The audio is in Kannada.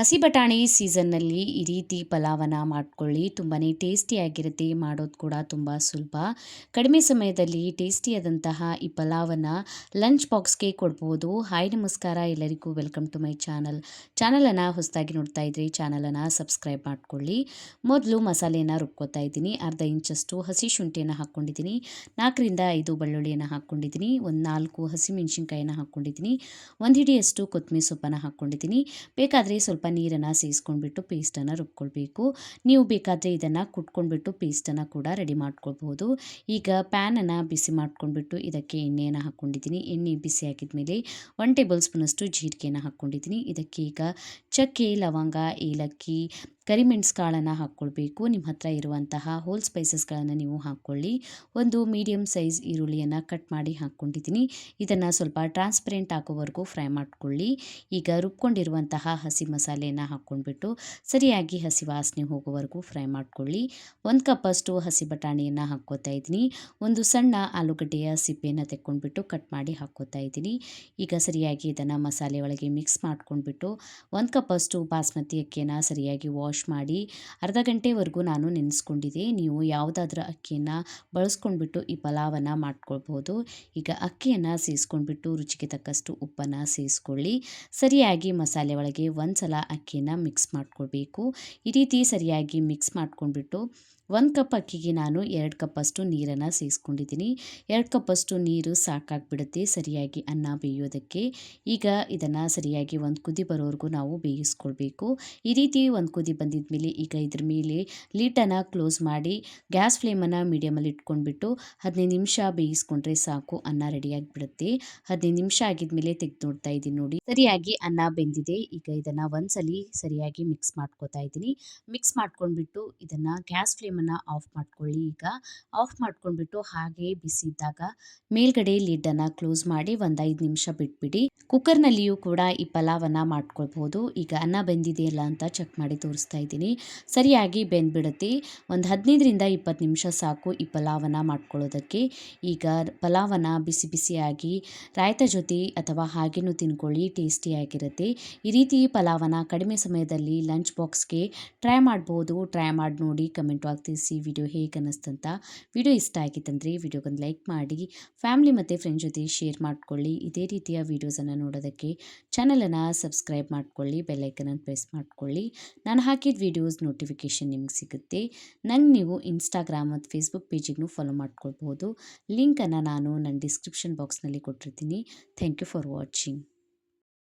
ಹಸಿ ಬಟಾಣಿ ಸೀಸನ್ನಲ್ಲಿ ಈ ರೀತಿ ಪಲಾವನ್ನ ಮಾಡ್ಕೊಳ್ಳಿ. ತುಂಬಾ ಟೇಸ್ಟಿಯಾಗಿರುತ್ತೆ ಮಾಡೋದು ಕೂಡ ತುಂಬ ಸುಲಭ. ಕಡಿಮೆ ಸಮಯದಲ್ಲಿ ಟೇಸ್ಟಿಯಾದಂತಹ ಈ ಪಲಾವನ್ನು ಲಂಚ್ ಬಾಕ್ಸ್ಗೆ ಕೊಡ್ಬೋದು. ಹಾಯ್ ನಮಸ್ಕಾರ. ಎಲ್ಲರಿಗೂ ವೆಲ್ಕಮ್ ಟು ಮೈ ಚಾನಲ್. ಚಾನಲನ್ನು ಹೊಸದಾಗಿ ನೋಡ್ತಾ ಇದ್ರಿ ಚಾನಲನ್ನು ಸಬ್ಸ್ಕ್ರೈಬ್ ಮಾಡ್ಕೊಳ್ಳಿ. ಮೊದಲು ಮಸಾಲೆಯನ್ನು ರುಬ್ಕೋತಾ ಇದ್ದೀನಿ. ಅರ್ಧ ಇಂಚಷ್ಟು ಹಸಿ ಶುಂಠಿಯನ್ನು ಹಾಕ್ಕೊಂಡಿದ್ದೀನಿ. ನಾಲ್ಕರಿಂದ ಐದು ಬೆಳ್ಳುಳ್ಳಿಯನ್ನು ಹಾಕ್ಕೊಂಡಿದ್ದೀನಿ. ಒಂದು ನಾಲ್ಕು ಹಸಿಮೆಣಸಿನ್ಕಾಯನ್ನು ಹಾಕ್ಕೊಂಡಿದ್ದೀನಿ. ಒಂದು ಹಿಡಿಯಷ್ಟು ಕೊತ್ತಂಬರಿ ಸೊಪ್ಪನ್ನು ಹಾಕ್ಕೊಂಡಿದ್ದೀನಿ. ಬೇಕಾದರೆ ಸ್ವಲ್ಪ ನೀರನ್ನು ಸೇರಿಸ್ಕೊಂಡ್ಬಿಟ್ಟು ಪೇಸ್ಟನ್ನು ರುಬ್ಕೊಳ್ಬೇಕು. ನೀವು ಬೇಕಾದರೆ ಇದನ್ನು ಕುಟ್ಕೊಂಡ್ಬಿಟ್ಟು ಪೇಸ್ಟನ್ನು ಕೂಡ ರೆಡಿ ಮಾಡ್ಕೊಳ್ಬೋದು ಈಗ ಪ್ಯಾನನ್ನು ಬಿಸಿ ಮಾಡ್ಕೊಂಡ್ಬಿಟ್ಟು ಇದಕ್ಕೆ ಎಣ್ಣೆಯನ್ನು ಹಾಕ್ಕೊಂಡಿದ್ದೀನಿ. ಎಣ್ಣೆ ಬಿಸಿ ಹಾಕಿದ್ಮೇಲೆ ಒನ್ ಟೇಬಲ್ ಸ್ಪೂನಷ್ಟು ಜೀರಿಗೆಯನ್ನು ಹಾಕ್ಕೊಂಡಿದ್ದೀನಿ. ಇದಕ್ಕೆ ಈಗ ಚಕ್ಕೆ, ಲವಂಗ, ಏಲಕ್ಕಿ ಕರಿಮೆಣಸು ಕಾಳನ್ನು ಹಾಕ್ಕೊಳ್ಬೇಕು. ನಿಮ್ಮ ಹತ್ರ ಇರುವಂತಹ ಹೋಲ್ ಸ್ಪೈಸಸ್ಗಳನ್ನು ನೀವು ಹಾಕ್ಕೊಳ್ಳಿ. ಒಂದು ಮೀಡಿಯಮ್ ಸೈಜ್ ಈರುಳ್ಳಿಯನ್ನು ಕಟ್ ಮಾಡಿ ಹಾಕ್ಕೊಂಡಿದ್ದೀನಿ. ಇದನ್ನು ಸ್ವಲ್ಪ ಟ್ರಾನ್ಸ್ಪರೆಂಟ್ ಆಗೋವರೆಗೂ ಫ್ರೈ ಮಾಡಿಕೊಳ್ಳಿ. ಈಗ ರುಬ್ಕೊಂಡಿರುವಂತಹ ಹಸಿ ಮಸಾಲೆಯನ್ನು ಹಾಕ್ಕೊಂಡ್ಬಿಟ್ಟು ಸರಿಯಾಗಿ ಹಸಿ ವಾಸನೆ ಹೋಗೋವರೆಗೂ ಫ್ರೈ ಮಾಡಿಕೊಳ್ಳಿ. ಒಂದು ಕಪ್ಪಷ್ಟು ಹಸಿ ಬಟಾಣಿಯನ್ನು ಹಾಕ್ಕೋತಾ ಇದ್ದೀನಿ. ಒಂದು ಸಣ್ಣ ಆಲೂಗಡ್ಡೆಯ ಸಿಪ್ಪೆಯನ್ನು ತೆಕ್ಕೊಂಡ್ಬಿಟ್ಟು ಕಟ್ ಮಾಡಿ ಹಾಕ್ಕೋತಾ ಇದ್ದೀನಿ. ಈಗ ಸರಿಯಾಗಿ ಇದನ್ನು ಮಸಾಲೆ ಒಳಗೆ ಮಿಕ್ಸ್ ಮಾಡ್ಕೊಂಡ್ಬಿಟ್ಟು ಒಂದು ಕಪ್ಪಷ್ಟು ಬಾಸ್ಮತಿ ಅಕ್ಕಿಯನ್ನು ಸರಿಯಾಗಿ ವಾಶ್ ಮಾಡಿ ಅರ್ಧ ಗಂಟೆವರೆಗೂ ನಾನು ನೆನೆಸ್ಕೊಂಡಿದ್ದೆ. ನೀವು ಯಾವುದಾದ್ರೂ ಅಕ್ಕಿಯನ್ನು ಬಳಸ್ಕೊಂಡ್ಬಿಟ್ಟು ಈ ಪಲಾವನ್ನು ಮಾಡ್ಕೊಳ್ಬೋದು. ಈಗ ಅಕ್ಕಿಯನ್ನು ಸೇರಿಸ್ಕೊಂಡ್ಬಿಟ್ಟು ರುಚಿಗೆ ತಕ್ಕಷ್ಟು ಉಪ್ಪನ್ನು ಸೇರಿಸ್ಕೊಳ್ಳಿ ಸರಿಯಾಗಿ ಮಸಾಲೆ ಒಳಗೆ ಒಂದು ಸಲ ಅಕ್ಕಿಯನ್ನು ಮಿಕ್ಸ್ ಮಾಡ್ಕೊಳ್ಬೇಕು. ಈ ರೀತಿ ಸರಿಯಾಗಿ ಮಿಕ್ಸ್ ಮಾಡ್ಕೊಂಡ್ಬಿಟ್ಟು ಒಂದು ಕಪ್ ಅಕ್ಕಿಗೆ ನಾನು ಎರಡು ಕಪ್ಪಷ್ಟು ನೀರನ್ನು ಸೇರಿಸ್ಕೊಂಡಿದ್ದೀನಿ ಎರಡು ಕಪ್ಪಷ್ಟು ನೀರು ಸಾಕಾಗ್ಬಿಡುತ್ತೆ ಸರಿಯಾಗಿ ಅನ್ನ ಬೇಯೋದಕ್ಕೆ. ಈಗ ಇದನ್ನು ಸರಿಯಾಗಿ ಒಂದು ಕುದಿ ಬರೋವರೆಗೂ ನಾವು ಬೇಯಿಸ್ಕೊಳ್ಬೇಕು. ಈ ರೀತಿ ಒಂದು ಕುದಿ ಬಂದಿದ ಮೇಲೆ ಈಗ ಇದ್ರ ಮೇಲೆ ಲೀಟನ್ನು ಕ್ಲೋಸ್ ಮಾಡಿ ಗ್ಯಾಸ್ ಫ್ಲೇಮನ್ನು ಮೀಡಿಯಮಲ್ಲಿ ಇಟ್ಕೊಂಡ್ಬಿಟ್ಟು ಹದಿನೈದು ನಿಮಿಷ ಬೇಯಿಸ್ಕೊಂಡ್ರೆ ಸಾಕು, ಅನ್ನ ರೆಡಿಯಾಗಿಬಿಡುತ್ತೆ. ಹದಿನೈದು ನಿಮಿಷ ಆಗಿದ್ಮೇಲೆ ತೆಗೆದು ನೋಡ್ತಾ ಇದ್ದೀನಿ ನೋಡಿ. ಸರಿಯಾಗಿ ಅನ್ನ ಬೆಂದಿದೆ. ಈಗ ಇದನ್ನು ಒಂದ್ಸಲಿ ಸರಿಯಾಗಿ ಮಿಕ್ಸ್ ಮಾಡ್ಕೋತಾ ಇದ್ದೀನಿ. ಮಿಕ್ಸ್ ಮಾಡ್ಕೊಂಡ್ಬಿಟ್ಟು ಇದನ್ನು ಗ್ಯಾಸ್ ಫ್ಲೇಮನ್ನು ಆಫ್ ಮಾಡ್ಕೊಳ್ಳಿ. ಈಗ ಆಫ್ ಮಾಡ್ಕೊಂಡ್ಬಿಟ್ಟು ಹಾಗೆ ಬಿಸಿ ಇದ್ದಾಗ ಮೇಲ್ಗಡೆ ಲಿಡ್ಡನ್ನು ಕ್ಲೋಸ್ ಮಾಡಿ ಒಂದೈದು ನಿಮಿಷ ಬಿಟ್ಬಿಡಿ. ಕುಕ್ಕರ್ನಲ್ಲಿಯೂ ಕೂಡ ಈ ಪಲಾವನ್ನು ಮಾಡ್ಕೊಳ್ಬೋದು. ಈಗ ಅನ್ನ ಬೆಂದಿದೆಯಲ್ಲ ಅಂತ ಚೆಕ್ ಮಾಡಿ ತೋರಿಸ್ತಾ ಇದ್ದೀನಿ. ಸರಿಯಾಗಿ ಬೆಂದ್ಬಿಡುತ್ತೆ. ಒಂದು ಹದಿನೈದರಿಂದ ಇಪ್ಪತ್ತು ನಿಮಿಷ ಸಾಕು ಈ ಪಲಾವನ್ನು ಮಾಡ್ಕೊಳ್ಳೋದಕ್ಕೆ. ಈಗ ಪಲಾವನ್ನು ಬಿಸಿ ಬಿಸಿಯಾಗಿ ರಾಯ್ತ ಜೊತೆ ಅಥವಾ ಹಾಗೇನೂ ತಿನ್ಕೊಳ್ಳಿ ಟೇಸ್ಟಿಯಾಗಿರುತ್ತೆ ಈ ರೀತಿ ಪಲಾವನ್ನು ಕಡಿಮೆ ಸಮಯದಲ್ಲಿ ಲಂಚ್ ಬಾಕ್ಸ್ಗೆ ಟ್ರೈ ಮಾಡ್ಬೋದು. ಟ್ರೈ ಮಾಡಿ ನೋಡಿ ಕಮೆಂಟ್ ಆಗಿ ತಿಳಿಸಿ ವಿಡಿಯೋ ಹೇಗೆ ಅನ್ನಿಸ್ತಂತ ವಿಡಿಯೋ ಇಷ್ಟ ಆಗಿತ್ತಂದರೆ ವಿಡಿಯೋಗೊಂದು ಲೈಕ್ ಮಾಡಿ, ಫ್ಯಾಮಿಲಿ ಮತ್ತು ಫ್ರೆಂಡ್ ಜೊತೆ ಶೇರ್ ಮಾಡ್ಕೊಳ್ಳಿ. ಇದೇ ರೀತಿಯ ವೀಡಿಯೋಸನ್ನು ನೋಡೋದಕ್ಕೆ ಚಾನಲನ್ನು ಸಬ್ಸ್ಕ್ರೈಬ್ ಮಾಡ್ಕೊಳ್ಳಿ ಬೆಲ್ಲೈಕನನ್ನು ಪ್ರೆಸ್ ಮಾಡ್ಕೊಳ್ಳಿ. ನಾನು ಹಾಕಿದ ವೀಡಿಯೋಸ್ ನೋಟಿಫಿಕೇಷನ್ ನಿಮ್ಗೆ ಸಿಗುತ್ತೆ. ನಂಗೆ ನೀವು ಇನ್ಸ್ಟಾಗ್ರಾಮ್ ಮತ್ತು ಫೇಸ್ಬುಕ್ ಪೇಜಿಗೂ ಫಾಲೋ ಮಾಡ್ಕೊಳ್ಬೋದು ಲಿಂಕನ್ನು ನಾನು ನನ್ನ ಡಿಸ್ಕ್ರಿಪ್ಷನ್ ಬಾಕ್ಸ್ನಲ್ಲಿ ಕೊಟ್ಟಿರ್ತೀನಿ. Thank you for watching